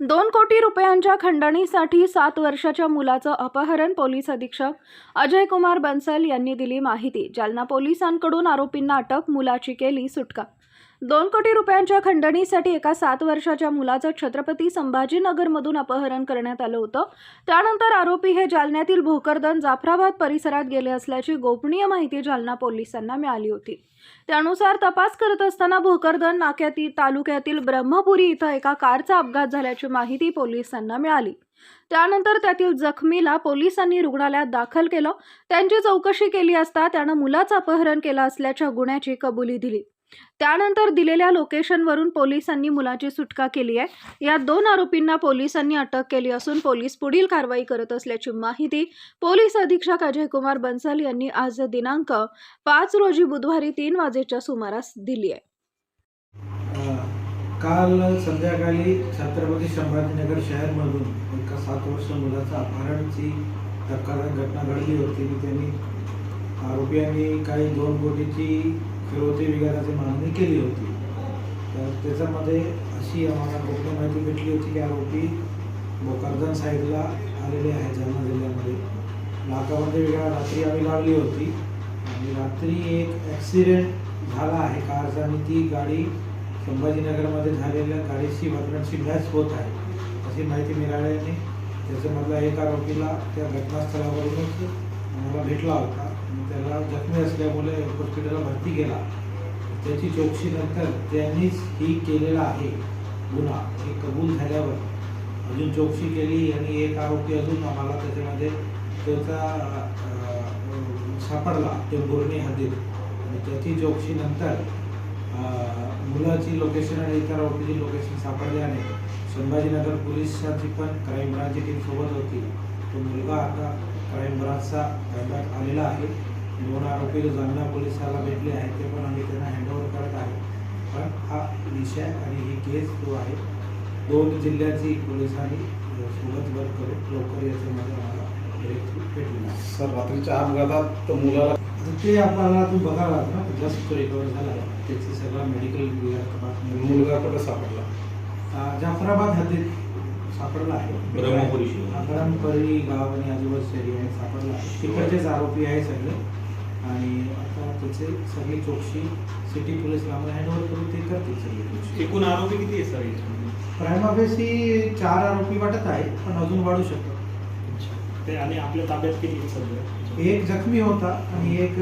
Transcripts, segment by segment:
दोन कोटी रुपयांच्या खंडणीसाठी सात वर्षाच्या मुलाचं अपहरण पोलीस अधीक्षक अजय कुमार बन्सल यांनी दिली माहिती जालना पोलिसांकडून आरोपींना अटक मुलाची केली सुटका. दोन कोटी रुपयांच्या खंडणीसाठी एका सात वर्षाच्या मुलाचं छत्रपती संभाजीनगरमधून अपहरण करण्यात आलं होतं. त्यानंतर आरोपी हे जालन्यातील भोकरदन जाफराबाद परिसरात गेले असल्याची गोपनीय माहिती जालना पोलिसांना मिळाली होती. त्यानुसार तपास करत असताना भोकरदन नाक्यातील तालुक्यातील ब्रह्मपुरी इथं एका कारचा अपघात झाल्याची माहिती पोलिसांना मिळाली. त्यानंतर त्यातील जखमीला पोलिसांनी रुग्णालयात दाखल केलं. त्यांची चौकशी केली असता त्यानं मुलाचं अपहरण केलं असल्याच्या गुन्ह्याची कबुली दिली. त्यानंतर दिलेल्या लोकेशनवरून पोलिसांनी मुलाची सुटका केली आहे. या दोन आरोपींना पोलिसांनी अटक केली असून पोलीस पुढील कारवाई करत असल्याची माहिती पोलीस अधीक्षक अजय कुमार बन्सल यांनी आज दिनांक पाच रोजी बुधवारी तीन वाजेच्या सुमारास दिली आहे. काल संध्याकाळी छत्रपती संभाजीनगर शहरमधून एका सात वर्ष मुलाचा अपहरणची धक्कादायक घटना घडली होती. की त्यांनी आरोपींनी काही दोन कोटीची फिरवते विगाराची मागणी केली होती. तर त्याच्यामध्ये अशी आम्हाला गोपनीय माहिती भेटली होती की आरोपी भोकरदन साईडला आलेले आहेत जालना जिल्ह्यामध्ये. नाकामध्ये वेगळा रात्री आम्ही लावली होती. आणि रात्री एक ॲक्सिडेंट झाला आहे. कारचा आणि ती गाडी संभाजीनगरमध्ये झालेल्या गाडीशी घटनांशी मॅच होत आहे. अशी माहिती मिळाल्याने त्याच्यामधला एक आरोपीला त्या घटनास्थळावरूनच मला भेटला होता. त्याला जखमी असल्यामुळे हॉस्पिटलला भरती केला. त्याची चौकशीनंतर त्यांनीच ही केलेला आहे गुन्हा. हे कबूल झाल्यावर अजून चौकशी केली आणि एक आरोपी अजून आम्हाला त्याच्यामध्ये त्याचा सापडला. टेंभुर्णी हद्दीत. आणि त्याची चौकशीनंतर मुलाची लोकेशन आणि इतर आरोपीची लोकेशन सापडल्याने संभाजीनगर पोलिसांची पण क्राईम ब्रांचची टीम सोबत होती. तो मुलगा आता क्राईम ब्रांचचा ताब्यात आलेला आहे. दोन आरोपी जो जालना पोलिसाला भेटले आहेत ते पण आम्ही त्यांना हँडओव्हर करत आहे. पण हा विषय आणि ही केस जो आहे दोन जिल्ह्याची पोलिसांनी सोबत वर्क करून लवकर याच्यामध्ये आम्हाला भेटलेला सर रात्रीच्या अपघातात मुलाला ते आपल्याला तुम्ही बघायला ना जस्ट तो रिकवर झाला त्याची सगळं मेडिकल मुलगा कुठं सापडला? जाफराबाद हद्दीत. सापडला आहे. ब्रह्मपुरी ब्रह्मपुरी गाव आणि आजूबाजूच्या एरियाने सापडला आहे. तिकडचेच आरोपी आहे सगळे. आणि आता त्याचे सगळी चौकशी सिटी पोलीसला आम्हाला हँडओव्हर करून ते करतील सगळी चौकशी एकूण आरोपी किती आहे सर? प्रायमाफेसी चार आरोपी वाटत आहे पण अजून वाढू शकतो ते आणि आपल्या ताब्यात किती आहेत सध्या एक जखमी होता आणि एक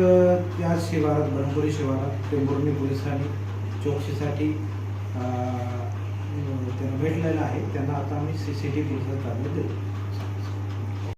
त्याच शिवारात ब्रह्मपुरी शिवारात टेंभुर्णी पोलिसांनी चौकशीसाठी भेटलेलं आहे. त्यांना आता आम्ही सी सी टी व्हीचं चालू देऊ.